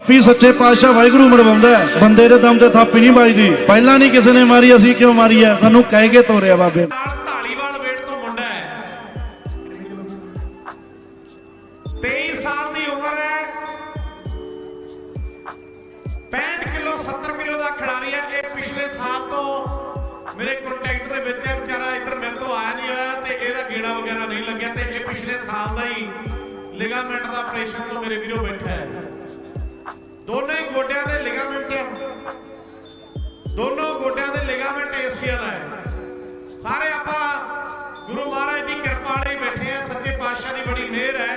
ਵੀ ਸੱਚੇ ਪਾਤਸ਼ਾਹ ਵਾਹਿਗੁਰੂ ਮਰਵਾਉਂਦਾ ਬੰਦੇ ਦੇ ਦਮ ਤੇ ਥਾਪੀ ਨਹੀਂ ਵੱਜਦੀ। ਪਹਿਲਾਂ ਨਹੀਂ ਕਿਸੇ ਨੇ ਮਾਰੀ, ਅਸੀਂ ਕਿਉਂ ਮਾਰੀ ਹੈ? ਸਾਨੂੰ ਕਹਿ ਕੇ ਤੋਰਿਆ ਬਾਬੇ। ਢਾਲੀਵਾਲ ਵੇਟ ਤੋਂ ਮੁੰਡਾ ਹੈ। 23 ਸਾਲ ਦੀ ਉਮਰ ਹੈ। 65 ਕਿਲੋ 70 ਕਿਲੋ ਦਾ ਖਿਡਾਰੀ ਹੈ। ਇਹ ਪਿਛਲੇ ਸਾਲ ਤੋਂ ਮੇਰੇ ਕੰਟੈਕਟ ਦੇ ਵਿੱਚ ਹੈ। ਵਿਚਾਰਾ ਇੱਧਰ ਮਿਲ ਤੋਂ ਆਇਆ ਨਹੀਂ ਹੋਇਆ ਤੇ ਇਹਦਾ ਗੇੜਾ ਵਗੈਰਾ ਨਹੀਂ ਲੱਗਿਆ ਤੇ ਇਹ ਪਿਛਲੇ ਸਾਲ ਦਾ ਹੀ ਲਿਗਾਮੈਂਟ ਦਾ ਆਪਰੇਸ਼ਨ ਤੋਂ ਮੇਰੇ ਵੀਰੋ ਬੈਠਾ ਹੈ। ਦੋਨੇ ਗੋਡਿਆਂ ਦੇ ਲਿਗਾਮੈਂਟ ਦੋਨੋਂ ਗੋਡਿਆਂ ਦੇ ਲਿਗਾਮੈਂਟ ਏਸੀਅਲ ਹੈ ਸਾਰੇ ਆਪਾਂ ਗੁਰੂ ਮਹਾਰਾਜ ਦੀ ਕਿਰਪਾ ਵਾਲੇ ਬੈਠੇ ਆ, ਸੱਚੇ ਪਾਤਸ਼ਾਹ ਦੀ ਬੜੀ ਮਿਹਰ ਹੈ।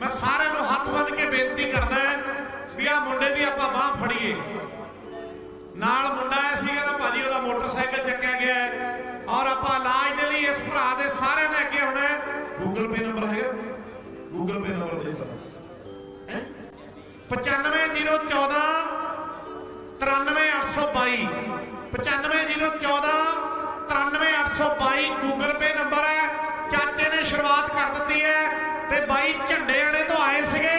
ਮੈਂ ਸਾਰਿਆਂ ਨੂੰ ਹੱਥ ਬੰਨ ਕੇ ਬੇਨਤੀ ਕਰਦਾ ਵੀ ਆ ਮੁੰਡੇ ਦੀ ਆਪਾਂ ਬਾਹ ਫੜੀਏ। ਨਾਲ ਮੁੰਡਾ ਆਇਆ ਸੀਗਾ ਨਾ ਭਾਜੀ ਉਹਦਾ ਮੋਟਰਸਾਈਕਲ ਚੱਕਿਆ ਗਿਆ ਹੈ ਔਰ ਆਪਾਂ ਇਲਾਜ ਦੇ ਲਈ ਇਸ ਭਰਾ ਦੇ ਸਾਰਿਆਂ ਨੇ ਅੱਗੇ ਆਉਣਾ ਗੂਗਲ ਪੇ ਨੰਬਰ ਹੈਗਾ। ਗੂਗਲ ਪੇ ਨੰਬਰ ਦੇ ਦਿਓ। 95014 93822 95014 93822 ਗੂਗਲ ਪੇ ਨੰਬਰ ਹੈ। ਚਾਚੇ ਨੇ ਸ਼ੁਰੂਆਤ ਕਰ ਦਿੱਤੀ ਹੈ ਤੇ ਬਾਈ ਝੰਡੇ ਵਾਲੇ ਤੋਂ ਆਏ ਸੀਗੇ।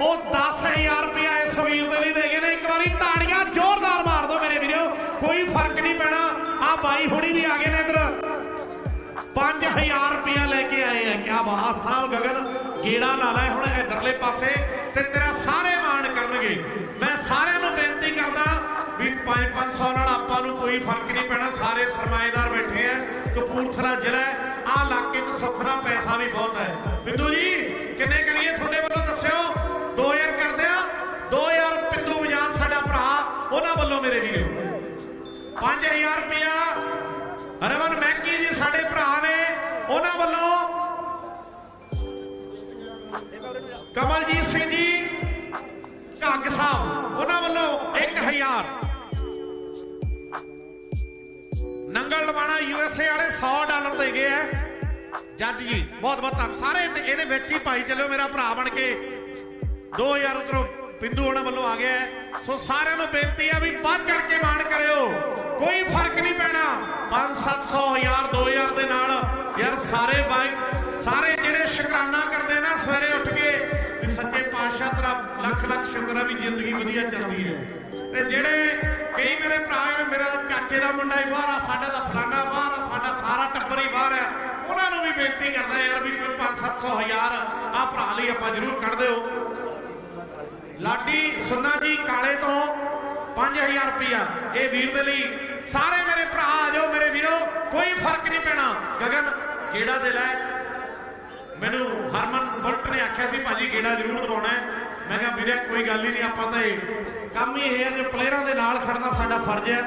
ਉਹ 10000 ਰੁਪਇਆ ਇਸ ਵੀਰ ਦੇ ਲਈ ਦੇ ਗਏ ਨੇ। ਇੱਕ ਵਾਰੀ ਤਾੜੀਆਂ ਜ਼ੋਰਦਾਰ ਮਾਰ ਦਿਓ ਮੇਰੇ ਵੀਰੋ। ਕੋਈ ਫ਼ਰਕ ਨਹੀਂ ਪੈਣਾ। ਆ ਬਾਈ ਹੁਣੀ ਵੀ ਆ ਗਏ ਨੇ ਇੱਧਰ। 5000 ਰੁਪਇਆ ਲੈ ਕੇ ਆਏ ਆ। ਕਿਆ ਬਾਤ ਸਾਹਿਬ ਗਗਨ। ਗੇੜਾ ਲਾ ਲੈ ਹੁਣ ਇਧਰਲੇ ਪਾਸੇ। ਤੇ ਤੇਰਾ ਸਾਰੇ ਮਾਣ ਮੈਂ ਸਾਰਿਆਂ ਨੂੰ ਬੇਨਤੀ ਕਰਦਾ ਵੀ 5-500 ਨਾਲ ਆਪਾਂ ਨੂੰ ਕੋਈ ਫ਼ਰਕ ਨਹੀਂ ਪੈਣਾ, ਸਾਰੇ ਸਰਮਾਏਦਾਰ ਬੈਠੇ ਆ, ਕਪੂਰਥਲਾ ਜ਼ਿਲ੍ਹਾ ਆ ਇਲਾਕੇ 'ਚ ਸੁੱਖ ਪੈਸਾ ਵੀ ਬਹੁਤ ਹੈ। ਬਿੰਦੂ ਜੀ, ਕਿੰਨੇ ਕਰੀਏ ਤੁਹਾਡੇ ਵੱਲੋਂ ਦੱਸਿਓ? 2000 ਕਰਦੇ ਆ 2000 ਪਿੰਦੂ ਬਜਾਨ ਸਾਡਾ ਭਰਾ, ਉਹਨਾਂ ਵੱਲੋਂ ਮੇਰੇ ਵੀਰੋ। 5000 ਰੁਪਇਆ ਰਮਨ ਮੈਕੀ ਜੀ ਸਾਡੇ ਭਰਾ ਨੇ, ਉਹਨਾਂ ਵੱਲੋਂ ਕਮਲਜੀਤ ਜੀ ਘੱਗ ਸਾਹਿਬ, ਉਹਨਾਂ ਵੱਲੋਂ 1000 ਨੰਗਲ ਲਵਾਣਾ ਯੂਐਸਏ ਵਾਲੇ 100 ਡਾਲਰ ਦੇ ਗਏ ਆ। ਜੱਜ ਜੀ, ਬਹੁਤ ਬਹੁਤ ਧੰਨ। ਸਾਰੇ ਇਹਦੇ ਵਿੱਚ ਹੀ ਭਾਈ ਚੱਲਿਓ, ਮੇਰਾ ਭਰਾ ਬਣ ਕੇ 2000 ਉਧਰੋਂ ਬਿੰਦੂ ਉਹਨਾਂ ਵੱਲੋਂ ਆ ਗਿਆ ਹੈ। ਸੋ ਸਾਰਿਆਂ ਨੂੰ ਬੇਨਤੀ ਆ ਵੀ ਵੱਧ ਚੜ ਕੇ ਮਾਣ ਕਰਿਓ। ਕੋਈ ਫ਼ਰਕ ਨਹੀਂ ਪੈਣਾ। 5 700 1000 2000 ਦੇ ਨਾਲ ਯਾਰ ਸਾਰੇ ਬਾਈ ਲੱਖ ਲੱਖ ਸ਼ੁਕਰ ਆ ਵੀ ਜ਼ਿੰਦਗੀ ਵਧੀਆ ਚੱਲਦੀ ਹੈ। ਤੇ ਜਿਹੜੇ ਕਈ ਮੇਰੇ ਭਰਾ ਨੇ, ਮੇਰਾ ਚਾਚੇ ਦਾ ਮੁੰਡਾ ਹੀ ਬਾਹਰ ਆ, ਸਾਡਾ ਦਾ ਫਲਾਨਾ ਬਾਹਰ ਆ, ਸਾਡਾ ਸਾਰਾ ਟੱਬਰ ਹੀ ਬਾਹਰ ਆ। ਉਹਨਾਂ ਨੂੰ ਵੀ ਬੇਨਤੀ ਕਰਦਾ ਯਾਰ ਵੀ ਕੋਈ 5 700 1000 ਆ ਭਰਾ ਲਈ ਆਪਾਂ ਜ਼ਰੂਰ ਕੱਢ ਦਿਓ। ਲਾਡੀ ਸੁੰਨਾ ਜੀ ਕਾਲੇ ਤੋਂ 5000 ਰੁਪਇਆ ਇਹ ਵੀਰ ਦੇ ਲਈ ਸਾਰੇ ਮੇਰੇ ਭਰਾ ਆ ਜਾਓ, ਮੇਰੇ ਵੀਰੋ, ਕੋਈ ਫ਼ਰਕ ਨਹੀਂ ਪੈਣਾ। ਗਗਨ, ਗੇੜਾ ਦਿਲ ਲੈ। ਮੈਨੂੰ ਹਰਮਨ ਬੁਲਟ ਨੇ ਆਖਿਆ ਸੀ, ਭਾਜੀ ਗੇੜਾ ਜ਼ਰੂਰ ਦਵਾਉਣਾ ਹੈ। ਮੈਂ ਕਿਹਾ ਵੀਰੇ, ਕੋਈ ਗੱਲ ਹੀ ਨਹੀਂ, ਆਪਾਂ ਤਾਂ ਇਹ ਕੰਮ ਹੀ ਇਹ ਹੈ ਜੇ ਪਲੇਅਰਾਂ ਦੇ ਨਾਲ ਖੜਨਾ ਸਾਡਾ ਫਰਜ਼ ਹੈ।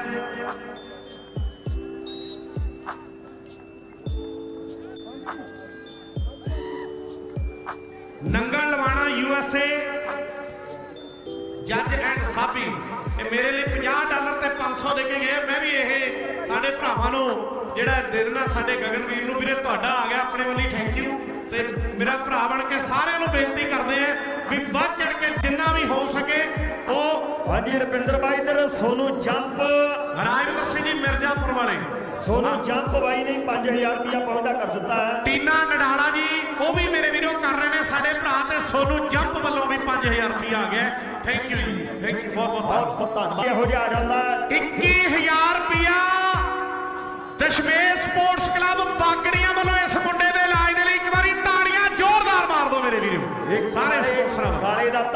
ਨੰਗਲ ਲਵਾਣਾ ਯੂਐਸਏ ਜੱਜ ਐਂਡ ਸਾਬੀ। ਇਹ ਮੇਰੇ ਲਈ 50 ਡਾਲਰ ਤੇ 500 ਦੇ ਕੇ ਗਏ ਮੈਂ ਵੀ ਇਹ ਸਾਡੇ ਭਰਾਵਾਂ ਨੂੰ ਜਿਹੜਾ ਦੇਣਾ ਸਾਡੇ ਗਗਨਵੀਰ ਨੂੰ। ਵੀਰੇ, ਤੁਹਾਡਾ ਆ ਗਿਆ ਆਪਣੇ ਵੱਲੋਂ ਥੈਂਕ ਯੂ ਤੇ ਮੇਰਾ ਭਰਾ ਬਣ ਕੇ ਸਾਰਿਆਂ ਨੂੰ ਬੇਨਤੀ ਕਰਦੇ ਆ ਵੀ ਵੱਧ ਚੜ ਕੇ ਜਿੰਨਾ ਵੀ ਹੋ ਸਕੇ ਉਹ ਹਾਂਜੀ ਰੁਪਿੰਦਰ ਬਾਈ ਇਧਰ ਸੋਨੂ ਜੰਪ। ਰਾਜਵਿੰਦਰ ਸਿੰਘ ਜੀ ਮਿਰਜ਼ਾਪੁਰ ਵਾਲੇ। ਸੋਨੂ ਜੰਪ ਬਾਈ ਨੇ 5000 ਰੁਪਇਆ ਪਹੁੰਚਦਾ ਕਰ ਦਿੱਤਾ ਹੈ। ਟੀਨਾ ਨਡਾਲਾ ਜੀ ਉਹ ਵੀ ਮੇਰੇ ਵੀਰੋ ਕਰ ਰਹੇ ਨੇ ਸਾਡੇ ਭਰਾ ਤੇ ਸੋਨੂ ਜੰਪ ਵੱਲੋਂ ਵੀ 5000 ਰੁਪਇਆ ਆ ਗਿਆ thank you ji thank you ਬਹੁਤ ਬਹੁਤ ਧੰਨਵਾਦ। ਇਹੋ ਜਿਹਾ ਆ ਜਾਂਦਾ ਹੈ। 21000 ਰੁਪਇਆ ਦਸ਼ਮੇਸ਼ ਸਪੋਰਟਸ ਕਲੱਬ